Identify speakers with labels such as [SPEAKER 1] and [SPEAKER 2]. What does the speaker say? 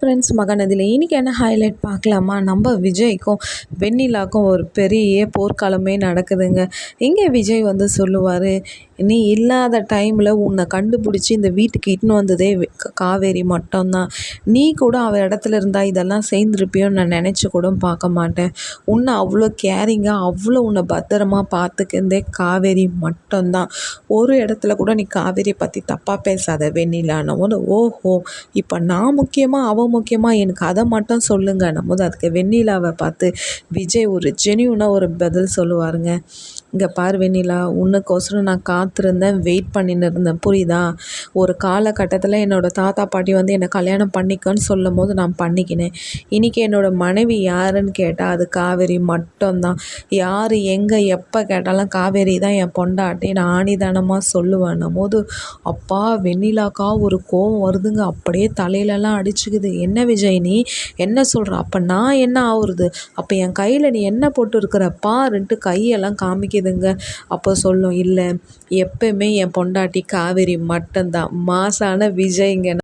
[SPEAKER 1] Friends மகனதில் இன்றைக்கி என்ன highlight பார்க்கலாமா? நம்ம விஜய்க்கும் வெண்ணிலாக்கும் ஒரு பெரிய போர்க்காலமே நடக்குதுங்க. இங்கே விஜய் வந்து சொல்லுவார் நீ இல்லாத டைமில் உன்னை கண்டுபிடிச்சி இந்த வீட்டுக்கு இட்டுன்னு வந்ததே காவேரி மட்டும்தான். நீ கூட அவள் இடத்துல இருந்தால் இதெல்லாம் சேர்ந்துருப்பியோன்னு நான் நினச்சி கூட பார்க்க மாட்டேன். உன்னை அவ்வளோ கேரிங்காக அவ்வளோ உன்னை பத்திரமா பார்த்துக்கிறதே காவேரி மட்டும்தான். ஒரு இடத்துல கூட நீ காவேரி பற்றி தப்பாக பேசாத வெண்ணிலான ஓஹோ இப்போ நான் முக்கியமாக அவள் முக்கியமாக எனக்கு அதை மட்டும் சொல்லுங்கன்னும் போது அதுக்கு வெண்ணிலாவை பார்த்து விஜய் ஒரு ஜெனியூனாக ஒரு பதில் சொல்லுவாருங்க. இங்கே பார் வெண்ணிலா உனக்கோசரம் நான் காத்திருந்தேன் வெயிட் பண்ணின்னு இருந்தேன். புரியுதா? ஒரு காலகட்டத்தில் என்னோடய தாத்தா பாட்டி வந்து என்னை கல்யாணம் பண்ணிக்கன்னு சொல்லும் போது நான் பண்ணிக்கினேன். இன்றைக்கி என்னோடய மனைவி யாருன்னு கேட்டால் அது காவேரி மட்டும்தான். யார் எங்கே எப்போ கேட்டாலும் காவேரி தான் என் பொண்டாட்டி. நான் ஆணிதானமாக சொல்லுவேன்னும் போது அப்பா வெண்ணிலாக்கா ஒரு கோவம் வருதுங்க. அப்படியே தலையிலலாம் அடிச்சுக்குது. என்ன விஜய் நீ? என்ன சொல்கிற அப்போ நான் என்ன ஆகுறது அப்போ என் கையில் நீ என்ன போட்டு இருக்கிற பாருன்ட்டு கையெல்லாம் காமிக்க காமிக்குதுங்க அப்போ சொல்லும் இல்லை எப்பயுமே என் பொண்டாட்டி காவேரி மட்டும்தான். மாசான விஜய்ங்க.